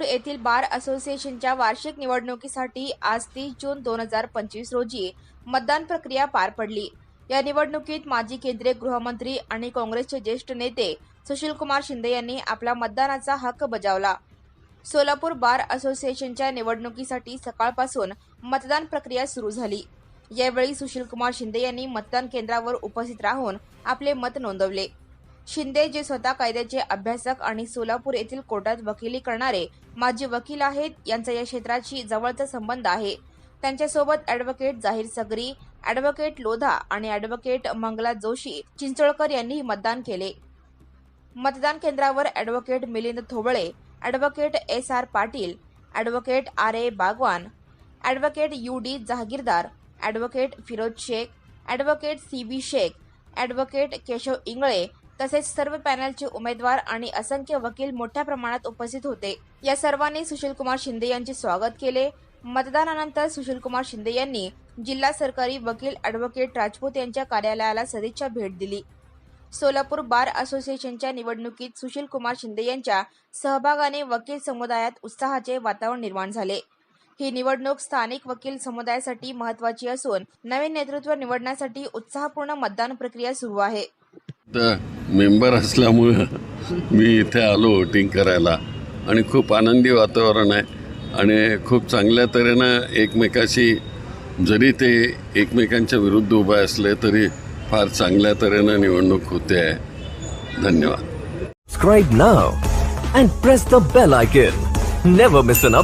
सोलापूर येथील बार असोसिएशनच्या वार्षिक निवडणुकीसाठी आज तीस जून दोन हजार पंचवीस रोजी मतदान प्रक्रिया पार पडली. या निवडणुकीत माजी केंद्रीय गृहमंत्री आणि काँग्रेसचे ज्येष्ठ नेते सुशीलकुमार शिंदे यांनी आपला मतदानाचा हक्क बजावला. सोलापूर बार असोसिएशनच्या निवडणुकीसाठी सकाळपासून मतदान प्रक्रिया सुरू झाली. यावेळी सुशीलकुमार शिंदे यांनी मतदान केंद्रावर उपस्थित राहून आपले मत नोंदवले. शिंदे जे स्वतः कायद्याचे अभ्यासक आणि सोलापूर येथील कोर्टात वकिली करणारे माजी वकील आहेत यांचा या क्षेत्राशी जवळचा संबंध आहे. त्यांच्यासोबत ॲडव्होकेट जाहीर सगरी ॲडव्होकेट लोधा आणि ॲडव्होकेट मंगला जोशी चिंचोळकर यांनीही मतदान केले. मतदान केंद्रावर advocate Milind Thobale advocate S R Patil advocate R A Bagwan advocate U D Jahagirdar advocate Firoz Shaikh advocate C B Shaikh advocate Keshav Ingale तसेच सर्व पॅनलचे उमेदवार आणि असंख्य वकील मोठ्या प्रमाणात उपस्थित होते. या सर्वांनी सुशीलकुमार शिंदे यांचे स्वागत केले. मतदानानंतर सुशीलकुमार शिंदे यांनी जिल्हा सरकारी वकील ॲडव्होकेट राजपूत यांच्या कार्यालयाला सदिच्छा भेट दिली. सोलापूर बार असोसिएशनच्या निवडणुकीत सुशील कुमार शिंदे यांच्या सहभागाने वकील समुदायात उत्साहाचे वातावरण निर्माण झाले. ही निवडणूक स्थानिक वकील समुदायासाठी महत्वाची असून नवीन नेतृत्व निवडण्यासाठी उत्साहपूर्ण मतदान प्रक्रिया सुरू आहे. मेंबर असल्यामुळं मी इथे आलो वोटिंग करायला. आणि खूप आनंदी वातावरण आहे. आणि खूप चांगल्या तऱ्हेनं एकमेकाशी जरी ते एकमेकांच्या विरुद्ध उभे असले तरी फार चांगल्या तऱ्हेनं निवडणूक होते. आहे धन्यवाद. Subscribe now and press the bell icon never miss an update.